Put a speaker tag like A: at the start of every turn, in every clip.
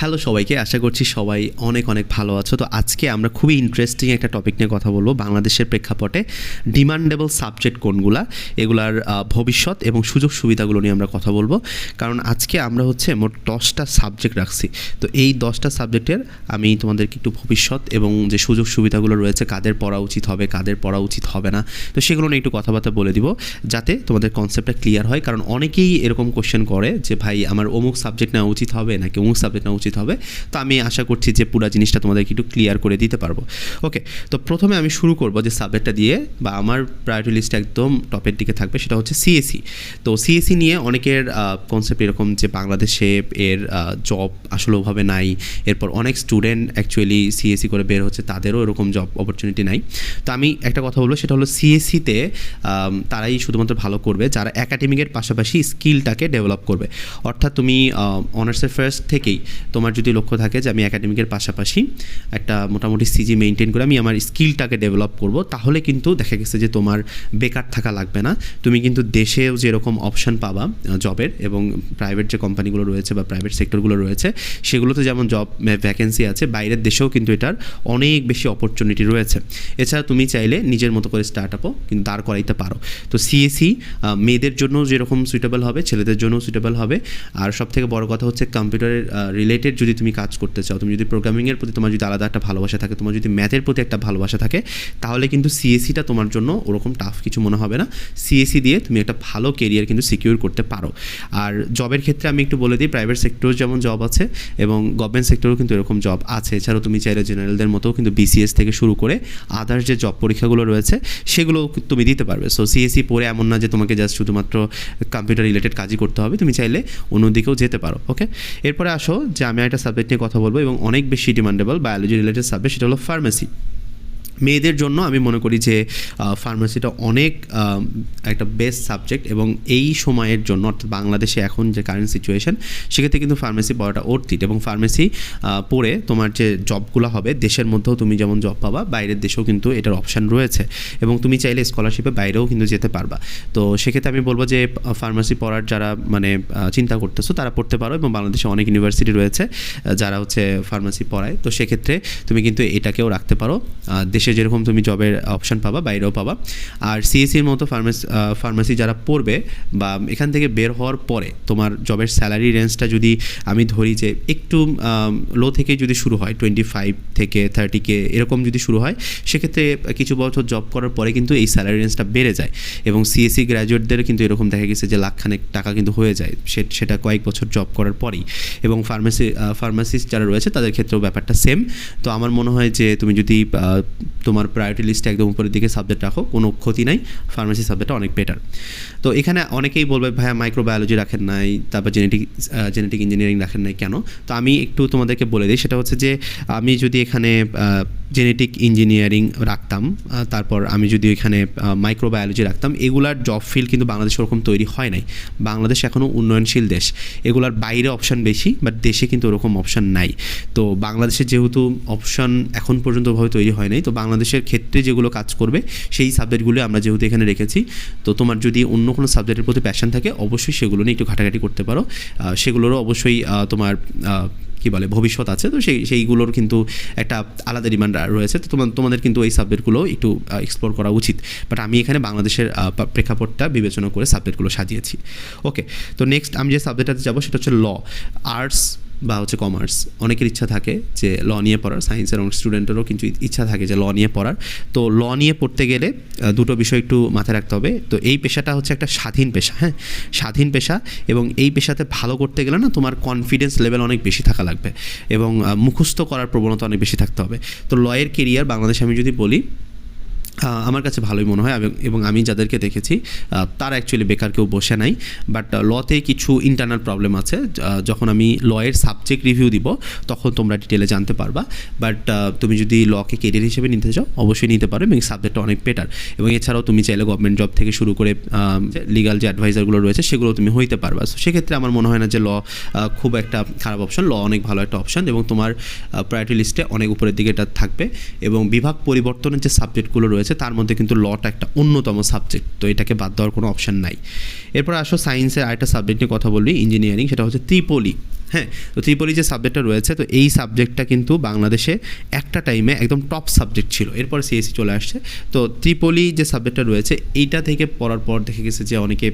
A: Hello সবাইকে, আশা করছি সবাই অনেক অনেক ভালো আছো। তো আজকে আমরা খুবই ইন্টারেস্টিং একটা টপিক নিয়ে কথা বলব, বাংলাদেশের প্রেক্ষাপটে ডিমান্ডেবল সাবজেক্ট কোনগুলা, এগুলার ভবিষ্যৎ এবং সুযোগ সুবিধাগুলো নিয়ে আমরা কথা বলব। কারণ আজকে আমরা হচ্ছে মোট দশটা সাবজেক্ট রাখছি। তো এই দশটা সাবজেক্টের আমি তোমাদেরকে একটু ভবিষ্যৎ এবং যে সুযোগ সুবিধাগুলো রয়েছে, কাদের পড়া উচিত হবে, কাদের পড়া উচিত হবে না, তো সেগুলো নিয়ে একটু কথাবার্তা বলে দিব, যাতে তোমাদের কনসেপ্টটা ক্লিয়ার হয়। কারণ অনেকেই এরকম কোশ্চেন করে যে, ভাই, আমার অমুক সাবজেক্ট নেওয়া উচিত হবে নাকি অমুক সাবজেক্ট নেওয়া উচিত হবে। তো আমি আশা করছি যে পুরো জিনিসটা তোমাদেরকে একটু ক্লিয়ার করে দিতে পারব। ওকে তো প্রথমে আমি শুরু করব যে সাবজেক্টটা দিয়ে বা আমার প্রায়োরিটি লিস্ট একদম টপের দিকে থাকবে সেটা হচ্ছে সিএসি তো সিএসি নিয়ে অনেকের কনসেপ্ট এরকম যে বাংলাদেশে এর জব আসলে ওভাবে নাই, এরপর অনেক স্টুডেন্ট অ্যাকচুয়ালি সিএসি করে বের হচ্ছে, তাদেরও এরকম জব অপরচুনিটি নাই। তো আমি একটা কথা বলব, সেটা হলো সিএসিতে তারাই শুধুমাত্র ভালো করবে, যারা একাডেমিকের পাশাপাশি স্কিলটাকে ডেভেলপ করবে। অর্থাৎ তুমি অনার্সের ফার্স্ট থেকেই তোমার যদি লক্ষ্য থাকে যে আমি একাডেমিকের পাশাপাশি একটা মোটামুটি সিজি মেনটেন করে আমি আমার স্কিলটাকে ডেভেলপ করব, তাহলে কিন্তু দেখা গেছে যে তোমার বেকার থাকা লাগবে না। তুমি কিন্তু দেশেও যেরকম অপশন পাবা জবের এবং প্রাইভেট যে কোম্পানিগুলো রয়েছে বা প্রাইভেট সেক্টরগুলো রয়েছে, সেগুলোতে যেমন জব ভ্যাকেন্সি আছে, বাইরের দেশেও কিন্তু এটার অনেক বেশি অপরচুনিটি রয়েছে। এছাড়া তুমি চাইলে নিজের মতো করে স্টার্ট আপও কিন্তু দাঁড় করাইতে পারো। তো সিএসি মেয়েদের জন্য যেরকম সুইটেবল হবে, ছেলেদের জন্য সুইটেবল হবে। আর সব থেকে বড় কথা হচ্ছে কম্পিউটারের রিলেটেড যদি তুমি কাজ করতে চাও, তুমি যদি প্রোগ্রামিংয়ের প্রতি তোমার যদি আলাদা একটা ভালোবাসা থাকে, তোমার যদি ম্যাথের প্রতি একটা ভালোবাসা থাকে, তাহলে কিন্তু সিএসিটা তোমার জন্য ওরকম টাফ কিছু মনে হবে না। সিএসি দিয়ে তুমি একটা ভালো কেরিয়ার কিন্তু সিকিউর করতে পারো। আর জবের ক্ষেত্রে আমি একটু বলে দিই প্রাইভেট সেক্টর যেমন জব আছে এবং গভর্নমেন্ট সেক্টরেও কিন্তু এরকম জব আছে। এছাড়াও তুমি চাইলে জেনারেলদের মতো কিন্তু বিসিএস থেকে শুরু করে আদার্স যে জব পরীক্ষাগুলো রয়েছে, সেগুলো তুমি দিতে পারবে। সো সিএসি পড়ে এমন না যে তোমাকে জাস্ট শুধুমাত্র কম্পিউটার রিলেটেড কাজই করতে হবে, তুমি চাইলে অন্যদিকেও যেতে পারো ওকে এরপরে আসো যে আমি একটা সাবজেক্ট নিয়ে কথা বলব এবং অনেক বেশি ডিমান্ডেবল বায়োলজি রিলেটেড সাবজেক্ট সেটা হলো ফার্মেসি মেয়েদের জন্য আমি মনে করি যে ফার্মেসিটা অনেক একটা বেস্ট সাবজেক্ট এবং এই সময়ের জন্য অর্থাৎ বাংলাদেশে এখন যে কারেন্ট সিচুয়েশন সেক্ষেত্রে কিন্তু ফার্মেসি পড়াটা অর্থিত এবং ফার্মেসি পড়ে তোমার যে জবগুলো হবে দেশের মধ্যেও তুমি যেমন জব পাবা বাইরের দেশেও কিন্তু এটার অপশান রয়েছে এবং তুমি চাইলে স্কলারশিপে বাইরেও কিন্তু যেতে পারবা। তো সেক্ষেত্রে আমি বলব যে ফার্মেসি পড়ার যারা মানে চিন্তা করতেছো তারা পড়তে পারো এবং বাংলাদেশে অনেক ইউনিভার্সিটি রয়েছে যারা হচ্ছে ফার্মেসি পড়ায়। তো সেক্ষেত্রে তুমি কিন্তু এটাকেও রাখতে পারো। আহ, দেশে যেরকম তুমি জবের অপশন পাবা, বাইরেও পাবা। আর সিএসির মতো ফার্মেসি ফার্মাসি যারা পড়বে বা এখান থেকে বের হওয়ার পরে তোমার জবের স্যালারি রেঞ্জটা যদি আমি ধরি যে একটু লো থেকে যদি শুরু হয় টোয়েন্টি ফাইভ থেকে থার্টি কে এরকম যদি শুরু হয়, সেক্ষেত্রে কিছু বছর জব করার পরে কিন্তু এই স্যালারি রেঞ্জটা বেড়ে যায়। এবং সিএসসি গ্র্যাজুয়েটদের কিন্তু এরকম দেখা গেছে যে লাখখানেক টাকা কিন্তু হয়ে যায় সেটা কয়েক বছর জব করার পরেই। এবং ফার্মেসি ফার্মাসিস্ট যারা রয়েছে, তাদের ক্ষেত্রেও ব্যাপারটা সেম তো আমার মনে হয় যে তুমি যদি তোমার প্রায়োরিটি লিস্টে একদম উপরের দিকে সাবজেক্ট রাখো, কোনো ক্ষতি নাই ফার্মেসি সাবজেক্টটা অনেক বেটার তো এখানে অনেকেই বলবে, ভাইয়া মাইক্রোবায়োলজি রাখেন নাই, তারপর জেনেটিক জেনেটিক ইঞ্জিনিয়ারিং রাখেন নাই কেন? তো আমি একটু তোমাদেরকে বলে দিই, সেটা হচ্ছে যে, আমি যদি এখানে জেনেটিক ইঞ্জিনিয়ারিং রাখতাম। তারপর আমি যদি এখানে মাইক্রোবায়োলজি রাখতাম, এগুলার জব ফিল্ড কিন্তু বাংলাদেশে ওরকম তৈরি হয় নাই। বাংলাদেশ এখনও উন্নয়নশীল দেশ। এগুলার বাইরে অপশান বেশি বাট দেশে কিন্তু ওরকম অপশান নাই। তো বাংলাদেশে যেহেতু অপশান এখন পর্যন্ত ওভাবে তৈরি হয় নাই, তো বাংলাদেশের ক্ষেত্রে যেগুলো কাজ করবে, সেই সাবজেক্টগুলো আমরা যেহেতু এখানে রেখেছি, তো তোমার যদি অন্য কোনো সাবজেক্টের প্রতি প্যাশন থাকে, অবশ্যই সেগুলো নিয়ে একটু ঘাটাঘাটি করতে পারো। সেগুলোরও অবশ্যই তোমার কি বলে, ভবিষ্যৎ আছে, তো সেই, সেইগুলোর কিন্তু একটা আলাদা ডিমান্ড রয়েছে। তো তোমার, তোমাদের কিন্তু এই সাবজেক্টগুলো একটু এক্সপ্লোর করা উচিত। বাট আমি এখানে বাংলাদেশের প্রেক্ষাপটটা বিবেচনা করে সাবজেক্টগুলো সাজিয়েছি। ওকে তো নেক্সট আমি যে সাবজেক্টটাতে যাব, সেটা হচ্ছে ল আর্টস বা হচ্ছে কমার্স অনেকের ইচ্ছা থাকে যে ল নিয়ে পড়ার সায়েন্সের অনেক স্টুডেন্টেরও কিন্তু ইচ্ছা থাকে যে ল নিয়ে পড়ার। তো ল নিয়ে পড়তে গেলে দুটো বিষয় একটু মাথায় রাখতে হবে। তো এই পেশাটা হচ্ছে একটা স্বাধীন পেশা হ্যাঁ? স্বাধীন পেশা এবং এই পেশাতে ভালো করতে গেলে না তোমার কনফিডেন্স লেভেল অনেক বেশি থাকা লাগবে এবং মুখস্থ করার প্রবণতা অনেক বেশি থাকতে হবে। তো লয়ের কেরিয়ার বাংলাদেশে আমি যদি বলি আমার কাছে ভালোই মনে হয় এবং- আমি যাদেরকে দেখেছি তারা অ্যাকচুয়ালি বেকার কেউ বসে নাই বাট লতে কিছু ইন্টারনাল প্রবলেম আছে যখন আমি লয়ের সাবজেক্ট রিভিউ দিব, তখন তোমরা ডিটেলে জানতে পারবা বাট তুমি যদি লকে কেরিয়ার হিসেবে নিতে চাও, অবশ্যই নিতে পারো এবং সাবজেক্টটা অনেক বেটার এবং এছাড়াও তুমি চাইলে গভর্নমেন্ট জব থেকে শুরু করে লিগাল যে অ্যাডভাইজারগুলো রয়েছে সেগুলো তুমি হইতে পারবা। সো সেক্ষেত্রে আমার মনে হয় না যে ল খুব একটা খারাপ অপশন ল অনেক ভালো একটা অপশন এবং তোমার প্রায়োরিটি লিস্টে অনেক উপরের দিকে এটা থাকবে এবং বিভাগ পরিবর্তনের যে সাবজেক্টগুলো রয়েছে তার মধ্যে কিন্তু লটা একটা অন্যতম সাবজেক্ট তো এটাকে বাদ দেওয়ার কোনো অপশান নাই। এরপর আসো সায়েন্সের আরেকটা সাবজেক্ট নিয়ে কথা বলবি ইঞ্জিনিয়ারিং সেটা হচ্ছে ত্রিপলি। হ্যাঁ তো ত্রিপলি যে সাবজেক্টটা রয়েছে, তো এই সাবজেক্টটা কিন্তু বাংলাদেশে একটা টাইমে একদম টপ সাবজেক্ট ছিল। এরপর সিএসসি চলে আসছে। তো ত্রিপলি যে সাবজেক্টটা রয়েছে, এইটা থেকে পড়ার পর দেখে গেছে যে অনেকে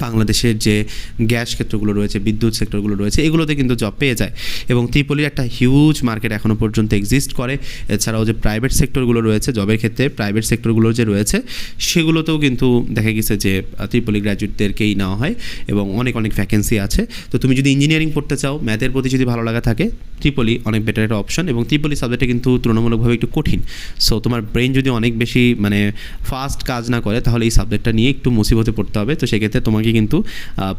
A: বাংলাদেশের যে গ্যাস ক্ষেত্রগুলো রয়েছে, বিদ্যুৎ সেক্টরগুলো রয়েছে, এগুলোতে কিন্তু জব পেয়ে যায়। এবং ত্রিপলির একটা হিউজ মার্কেট এখনও পর্যন্ত এক্সিস্ট করে। এছাড়াও যে প্রাইভেট সেক্টরগুলো রয়েছে জবের ক্ষেত্রে প্রাইভেট সেক্টরগুলো যে রয়েছে, সেগুলোতেও কিন্তু দেখা গেছে যে ত্রিপলি গ্র্যাজুয়েটদেরকেই নেওয়া হয় এবং অনেক অনেক ভ্যাকেন্সি আছে। তো তুমি যদি ইঞ্জিনিয়ারিং পড়তে চাও ম্যাথের প্রতি যদি ভালো লাগা থাকে, ত্রিপলি অনেক বেটার একটা অপশন এবং ত্রিপলি সাবজেক্টটা কিন্তু তুলনামূলকভাবে একটু কঠিন। সো তোমার ব্রেন যদি অনেক বেশি মানে ফাস্ট কাজ না করে, তাহলে এই সাবজেক্টটা নিয়ে একটু মুসিবতে পড়তে হবে। তো সেক্ষেত্রে তোমাকে কিন্তু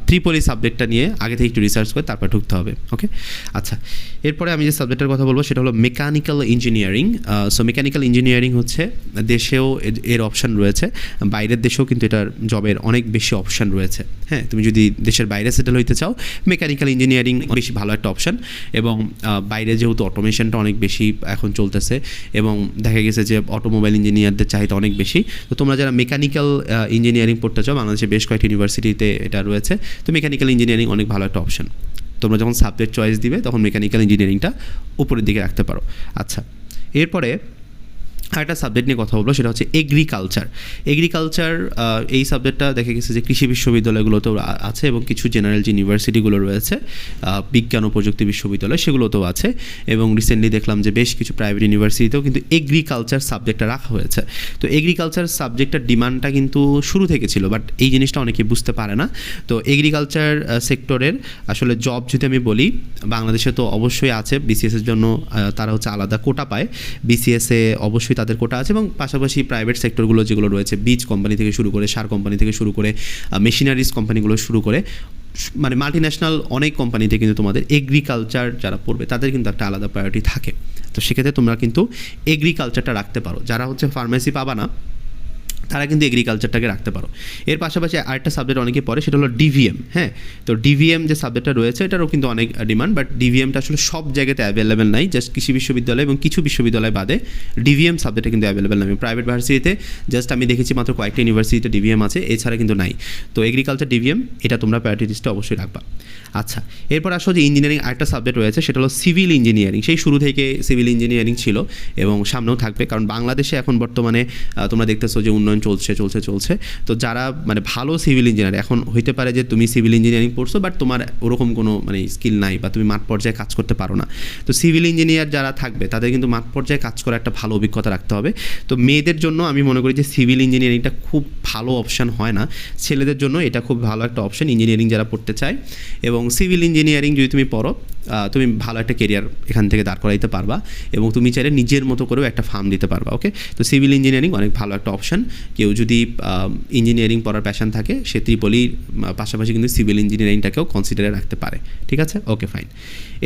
A: ত্রিপলি সাবজেক্টটা নিয়ে আগে থেকে একটু রিসার্চ করে তারপর ঢুকতে হবে ওকে আচ্ছা এরপরে আমি যে সাবজেক্টের কথা বলব সেটা হলো mechanical engineering so mechanical engineering হচ্ছে দেশেও এর- অপশান রয়েছে, বাইরের দেশেও কিন্তু এটার জবের অনেক বেশি অপশান রয়েছে হ্যাঁ? তুমি যদি দেশের বাইরে সেটেল হইতে চাও মেকানিক্যাল ইঞ্জিনিয়ারিং বেশি ভালো একটা অপশান এবং বাইরে যেহেতু অটোমেশনটা অনেক বেশি এখন চলতেছে এবং দেখা গেছে যে অটোমোবাইল ইঞ্জিনিয়ারদের চাহিদা অনেক বেশি, তো তোমরা যারা মেকানিক্যাল ইঞ্জিনিয়ারিং পড়তে চাও, বাংলাদেশে বেশ কয়েকটি ইউনিভার্সিটিতে এটা রয়েছে। তো মেকানিক্যাল ইঞ্জিনিয়ারিং অনেক ভালো একটা অপশন তোমরা যখন সাবজেক্ট চয়েস দিবে, তখন মেকানিক্যাল ইঞ্জিনিয়ারিংটা উপরের দিকে রাখতে পারো। আচ্ছা এরপরে আরেকটা সাবজেক্ট নিয়ে কথা বলব, সেটা হচ্ছে এগ্রিকালচার এগ্রিকালচার এই সাবজেক্টটা দেখা গেছে যে কৃষি বিশ্ববিদ্যালয়গুলোতেও আছে এবং কিছু জেনারেল যে ইউনিভার্সিটিগুলো রয়েছে বিজ্ঞান ও প্রযুক্তি বিশ্ববিদ্যালয়, সেগুলোতেও আছে এবং রিসেন্টলি দেখলাম যে বেশ কিছু প্রাইভেট ইউনিভার্সিটিতেও কিন্তু এগ্রিকালচার সাবজেক্টটা রাখা হয়েছে। তো এগ্রিকালচার সাবজেক্টটার ডিমান্ডটা কিন্তু শুরু থেকে ছিল বাট এই জিনিসটা অনেকে বুঝতে পারে না। তো এগ্রিকালচার সেক্টরের আসলে জব যদি আমি বলি, বাংলাদেশে তো অবশ্যই আছে বিসিএসের জন্য তারা হচ্ছে আলাদা কোটা পায়। বিসিএসে অবশ্যই তাদের কোটা আছে এবং পাশাপাশি প্রাইভেট সেক্টরগুলো যেগুলো রয়েছে, বীজ কোম্পানি থেকে শুরু করে, সার কোম্পানি থেকে শুরু করে মেশিনারিজ কোম্পানিগুলো শুরু করে মানে মাল্টি ন্যাশনাল অনেক কোম্পানিতে কিন্তু তোমাদের এগ্রিকালচার যারা পড়বে, তাদের কিন্তু একটা আলাদা প্রায়োরিটি থাকে। তো সেক্ষেত্রে তোমরা কিন্তু এগ্রিকালচারটা রাখতে পারো। যারা হচ্ছে ফার্মেসি পাবা না তারা কিন্তু এগ্রিকালচারটাকে রাখতে পারো। এর পাশাপাশি আরেকটা সাবজেক্ট অনেকে পড়ে, সেটা হলো ডিভিএম হ্যাঁ? তো ডিভিএম যে সাবজেক্টটা রয়েছে, এটারও কিন্তু অনেক ডিমান্ড বাট ডিভিএমটা আসলে সব জায়গাতে অ্যাভেলেবেল নাই জাস্ট কৃষি বিশ্ববিদ্যালয় এবং কিছু বিশ্ববিদ্যালয় বাদে ডিভিএম সাবজেক্টটা কিন্তু অ্যাভেলেবেল নাই। প্রাইভেট ভার্সিটিতে জাস্ট আমি দেখেছি মাত্র কয়েকটা ইউনিভার্সিটিতে ডিভিএম আছে, এছাড়া কিন্তু নাই। তো এগ্রিকালচার ডিভিএম এটা তোমরা প্রায়োরিটি লিস্টে অবশ্যই রাখবা। আচ্ছা এরপর আসো যে ইঞ্জিনিয়ারিং আরেকটা সাবজেক্ট রয়েছে, সেটা হলো সিভিল ইঞ্জিনিয়ারিং সেই শুরু থেকে সিভিল ইঞ্জিনিয়ারিং ছিল এবং সামনেও থাকবে, কারণ বাংলাদেশে এখন বর্তমানে তোমরা দেখতেছো যে উন্নয়ন চলছে চলছে চলছে। তো যারা মানে ভালো সিভিল ইঞ্জিনিয়ার এখন হইতে পারে যে তুমি সিভিল ইঞ্জিনিয়ারিং পড়ছো বাট তোমার ওরকম কোনো মানে স্কিল নাই বা তুমি মাঠ পর্যায়ে কাজ করতে পারো না। তো সিভিল ইঞ্জিনিয়ার যারা থাকবে, তাদের কিন্তু মাঠ পর্যায়ে কাজ করার একটা ভালো অভিজ্ঞতা রাখতে হবে। তো মেয়েদের জন্য আমি মনে করি যে সিভিল ইঞ্জিনিয়ারিংটা খুব ভালো অপশান হয় না। ছেলেদের জন্য এটা খুব ভালো একটা অপশান ইঞ্জিনিয়ারিং যারা পড়তে চায়। এবং সিভিল ইঞ্জিনিয়ারিং যদি তুমি পড়ো তুমি ভালো একটা কেরিয়ার এখান থেকে দাঁড় করাইতে পারবা এবং তুমি চাইলে নিজের মতো করেও একটা ফার্ম দিতে পারবা ওকে তো সিভিল ইঞ্জিনিয়ারিং অনেক ভালো একটা অপশান কেউ যদি ইঞ্জিনিয়ারিং পড়ার প্যাশন থাকে, সে ত্রিপলির পাশাপাশি কিন্তু সিভিল ইঞ্জিনিয়ারিংটাকেও কনসিডারে রাখতে পারে, ঠিক আছে? ওকে ফাইন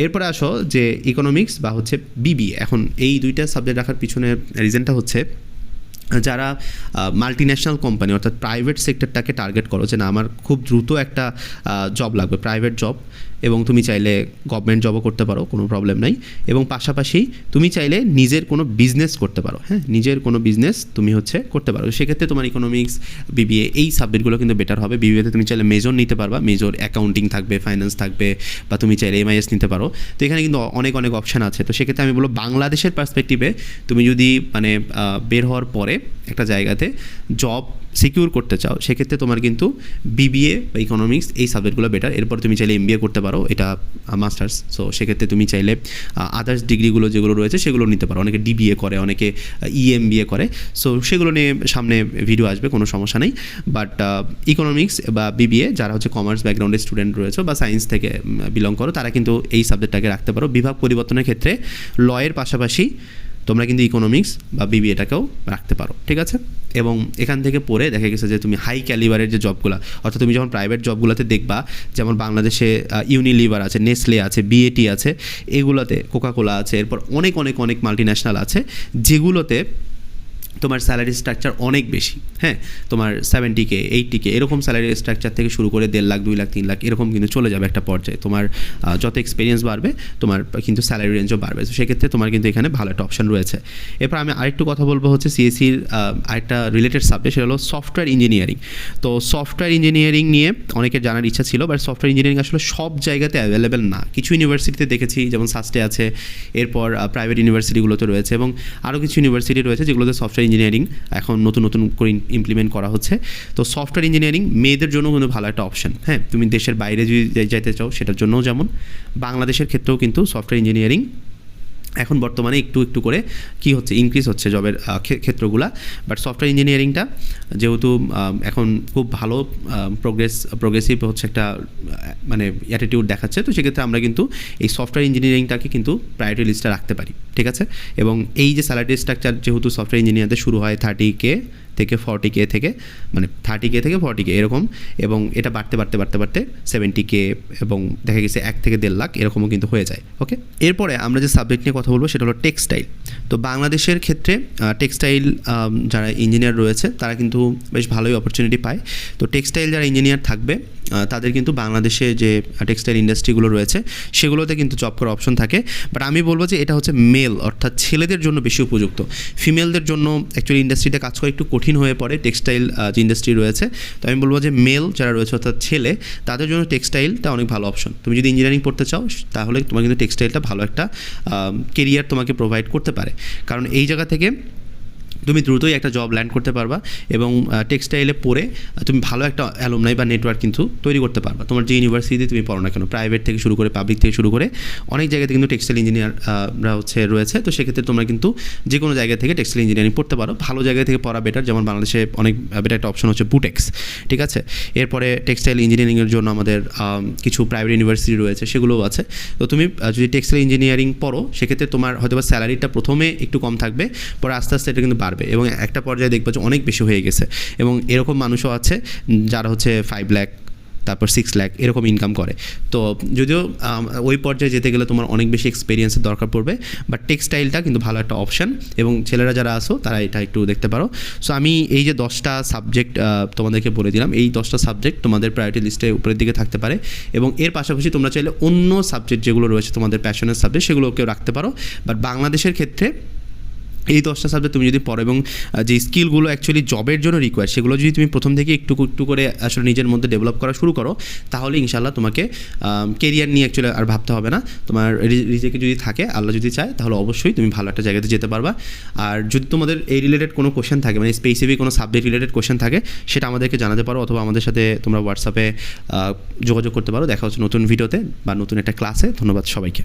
A: এরপরে আসো যে ইকোনমিক্স বা হচ্ছে বিবি এখন এই দুইটা সাবজেক্ট রাখার পিছনে রিজনটা হচ্ছে, যারা মাল্টি ন্যাশনাল কোম্পানি অর্থাৎ প্রাইভেট সেক্টরটাকে টার্গেট করো, যে না, আমার খুব দ্রুত একটা জব লাগবে প্রাইভেট জব এবং তুমি চাইলে গভর্নমেন্ট জবও করতে পারো, কোনো প্রবলেম নাই। এবং পাশাপাশি তুমি চাইলে নিজের কোনো বিজনেস করতে পারো হ্যাঁ? নিজের কোনো বিজনেস তুমি হচ্ছে করতে পারো। সেক্ষেত্রে তোমার ইকোনমিক্স বিবিএ এই সাবজেক্টগুলো কিন্তু বেটার হবে। বিবিএতে তুমি চাইলে মেজর নিতে পারবা। মেজর অ্যাকাউন্টিং থাকবে ফাইন্যান্স থাকবে, বা তুমি চাইলে এমআইএস নিতে পারো। তো এখানে কিন্তু অনেক অনেক অপশান আছে। তো সেক্ষেত্রে আমি বলব বাংলাদেশের পার্সপেক্টিভে তুমি যদি মানে বের হওয়ার পরে একটা জায়গাতে জব সিকিউর করতে চাও, সেক্ষেত্রে তোমার কিন্তু বিবিএ বা ইকোনমিক্স এই সাবজেক্টগুলো বেটার এরপর তুমি চাইলে এমবিএ করতে পারো, এটা মাস্টার্স সো সেক্ষেত্রে তুমি চাইলে আদার্স ডিগ্রিগুলো যেগুলো রয়েছে, সেগুলো নিতে পারো। অনেকে ডিবিএ করে, অনেকে ইএমবিএ করে। সো সেগুলো নিয়ে সামনে ভিডিও আসবে, কোনো সমস্যা নেই। বাট ইকোনমিক্স বা বিবিএ যারা হচ্ছে কমার্স ব্যাকগ্রাউন্ডের স্টুডেন্ট রয়েছে বা সায়েন্স থেকে বিলং করো, তারা কিন্তু এই সাবজেক্টটাকে রাখতে পারো। বিভাগ পরিবর্তনের ক্ষেত্রে লয়ের পাশাপাশি তোমরা কিন্তু ইকোনমিক্স বা বিবিএটাকেও রাখতে পারো, ঠিক আছে? এবং এখান থেকে পড়ে দেখা গেছে যে তুমি হাই ক্যালিবারের যে জবগুলো অর্থাৎ তুমি যখন প্রাইভেট জবগুলোতে দেখবা, যেমন বাংলাদেশে ইউনিলিভার আছে নেসলে আছে বিএটি আছে, এগুলোতে কোকাকোলা আছে, এরপর অনেক অনেক অনেক মাল্টি ন্যাশনাল আছে, যেগুলোতে তোমার স্যালারি স্ট্রাকচার অনেক বেশি হ্যাঁ? তোমার সেভেন্টি কে এইটটি কে এরকম স্যালারি স্ট্রাকচার থেকে শুরু করে দেড় লাখ, দুই লাখ, তিন লাখ, এরকম কিন্তু চলে যাবে একটা পর্যায়ে। তোমার যত এক্সপিরিয়েন্স বাড়বে, তোমার কিন্তু স্যালারি রেঞ্জও বাড়বে। তো সেক্ষেত্রে তোমার কিন্তু এখানে ভালো একটা অপশন রয়েছে। এরপর আমি আরেকটু কথা বলব হচ্ছে সিএসসির আরেকটা রিলেটেড সাবজেক্ট সেটা হলো সফটওয়্যার ইঞ্জিনিয়ারিং তো সফটওয়্যার ইঞ্জিনিয়ারিং নিয়ে অনেকের জানার ইচ্ছা ছিল বাট সফটওয়্যার ইঞ্জিনিয়ারিং আসলে সব জায়গাতে অ্যাভেলেবেল না। কিছু ইউনিভার্সিটিতে দেখেছি, যেমন সাস্টে আছে, এরপর প্রাইভেট ইউনিভার্সিটিগুলোতে রয়েছে, এবং আরও কিছু ইউনিভার্সিটি রয়েছে যেগুলোতে সফটওয়্যার ইঞ্জিনিয়ারিং এখন নতুন নতুন করে ইমপ্লিমেন্ট করা হচ্ছে। তো সফটওয়্যার ইঞ্জিনিয়ারিং মেয়েদের জন্য কিন্তু ভালো একটা অপশন হ্যাঁ? তুমি দেশের বাইরে যদি যাই- যাইতে চাও, সেটার জন্যও যেমন। বাংলাদেশের ক্ষেত্রেও কিন্তু সফটওয়্যার ইঞ্জিনিয়ারিং এখন বর্তমানে একটু একটু করে কি হচ্ছে ইনক্রিজ হচ্ছে জবের ক্ষেত্রগুলো। বাট সফটওয়্যার ইঞ্জিনিয়ারিংটা যেহেতু এখন খুব ভালো প্রোগ্রেস প্রোগ্রেসিভ হচ্ছে একটা মানে অ্যাটিটিউড দেখাচ্ছে, তো সেক্ষেত্রে আমরা কিন্তু এই সফটওয়্যার ইঞ্জিনিয়ারিংটাকে কিন্তু প্রায়োরিটি লিস্টে রাখতে পারি, ঠিক আছে? এবং এই যে স্যালারি স্ট্রাকচার যেহেতু সফটওয়্যার ইঞ্জিনিয়ারদের শুরু হয় থার্টি কে থেকে ফর্টি কে থেকে মানে থার্টি কে থেকে ফর্টি কে এরকম, এবং এটা বাড়তে বাড়তে বাড়তে বাড়তে সেভেন্টি কে এবং দেখা গেছে এক থেকে দেড় লাখ এরকমও কিন্তু হয়ে যায় ওকে এরপরে আমরা যে সাবজেক্ট নিয়ে কথা বলব সেটা হলো টেক্সটাইল তো বাংলাদেশের ক্ষেত্রে টেক্সটাইল যারা ইঞ্জিনিয়ার রয়েছে, তারা কিন্তু বেশ ভালোই অপরচুনিটি পায়। তো টেক্সটাইল যারা ইঞ্জিনিয়ার থাকবে তাদের কিন্তু বাংলাদেশে যে টেক্সটাইল ইন্ডাস্ট্রিগুলো রয়েছে, সেগুলোতে কিন্তু জব করার অপশন থাকে। বাট আমি বলব যে এটা হচ্ছে মেল অর্থাৎ ছেলেদের জন্য বেশি উপযুক্ত। ফিমেলদের জন্য অ্যাকচুয়ালি ইন্ডাস্ট্রিতে কাজ করা একটু কঠিন হয়ে পড়ে টেক্সটাইল যে ইন্ডাস্ট্রি রয়েছে। তো আমি বলব যে মেল যারা রয়েছে, অর্থাৎ ছেলে, তাদের জন্য টেক্সটাইলটা অনেক ভালো অপশন তুমি যদি ইঞ্জিনিয়ারিং পড়তে চাও, তাহলে তোমার কিন্তু টেক্সটাইলটা ভালো একটা কেরিয়ার তোমাকে প্রোভাইড করতে পারে। কারণ এই জায়গা থেকে তুমি দ্রুতই একটা জব ল্যান্ড করতে পারবা এবং টেক্সটাইলে পড়ে তুমি ভালো একটা অ্যালুমনাই বা নেটওয়ার্ক কিন্তু তৈরি করতে পারবা। তোমার যে ইউনিভার্সিটিতে তুমি পড়ো না কেন প্রাইভেট থেকে শুরু করে পাবলিক থেকে শুরু করে অনেক জায়গাতে কিন্তু টেক্সটাইল ইঞ্জিনিয়াররা হচ্ছে রয়েছে। তো সেক্ষেত্রে তোমরা কিন্তু যে কোনো জায়গা থেকে টেক্সটাইল ইঞ্জিনিয়ারিং পড়তে পারো। ভালো জায়গা থেকে পড়া বেটার যেমন বাংলাদেশে অনেক বেটার একটা অপশন হচ্ছে বুটেক্স ঠিক আছে? এরপরে টেক্সটাইল ইঞ্জিনিয়ারিংয়ের জন্য আমাদের কিছু প্রাইভেট ইউনিভার্সিটি রয়েছে, সেগুলোও আছে। তো তুমি যদি টেক্সটাইল ইঞ্জিনিয়ারিং পড়ো, সেক্ষেত্রে তোমার হয়তো বা স্যালারিটা প্রথমে একটু কম থাকবে, পরে আস্তে আস্তে এটা কিন্তু বাড়বে এবং একটা পর্যায়ে দেখবে যে অনেক বেশি হয়ে গেছে এবং এরকম মানুষও আছে যারা হচ্ছে ফাইভ ল্যাক তারপর সিক্স ল্যাক এরকম ইনকাম করে। তো যদিও ওই পর্যায়ে যেতে গেলে তোমার অনেক বেশি এক্সপিরিয়েন্সের দরকার পড়বে বাট টেক্সটাইলটা কিন্তু ভালো একটা অপশন এবং ছেলেরা যারা আসো তারা এটা একটু দেখতে পারো। সো আমি এই যে দশটা সাবজেক্ট তোমাদেরকে বলে দিলাম, এই দশটা সাবজেক্ট তোমাদের প্রায়োরিটি লিস্টে উপরের দিকে থাকতে পারে এবং এর পাশাপাশি তোমরা চাইলে অন্য সাবজেক্ট যেগুলো রয়েছে তোমাদের প্যাশনের সাবজেক্ট সেগুলোকেও রাখতে পারো। বাট বাংলাদেশের ক্ষেত্রে এই দশটা সাবজেক্ট তুমি যদি পড়ো এবং যে স্কিলগুলো অ্যাকচুয়ালি জবের জন্য রিকোয়ার সেগুলো যদি তুমি প্রথম থেকে একটু একটু করে আসলে নিজের মধ্যে ডেভেলপ করা শুরু করো, তাহলে ইনশাল্লাহ তোমাকে কেরিয়ার নিয়ে অ্যাকচুয়ালি আর ভাবতে হবে না। তোমার রিজেকে যদি থাকে, আল্লাহ যদি চায়, তাহলে অবশ্যই তুমি ভালো একটা জায়গাতে যেতে পারবা। আর যদি তোমাদের এই রিলেটেড কোনো কোশ্চেন থাকে মানে স্পেসিফিক কোনো সাবজেক্ট রিলেটেড কোশ্চেন থাকে, সেটা আমাদেরকে জানাতে পারো অথবা আমাদের সাথে তোমরা হোয়াটসঅ্যাপে যোগাযোগ করতে পারো। দেখা হচ্ছে নতুন ভিডিওতে বা নতুন একটা ক্লাসে ধন্যবাদ সবাইকে।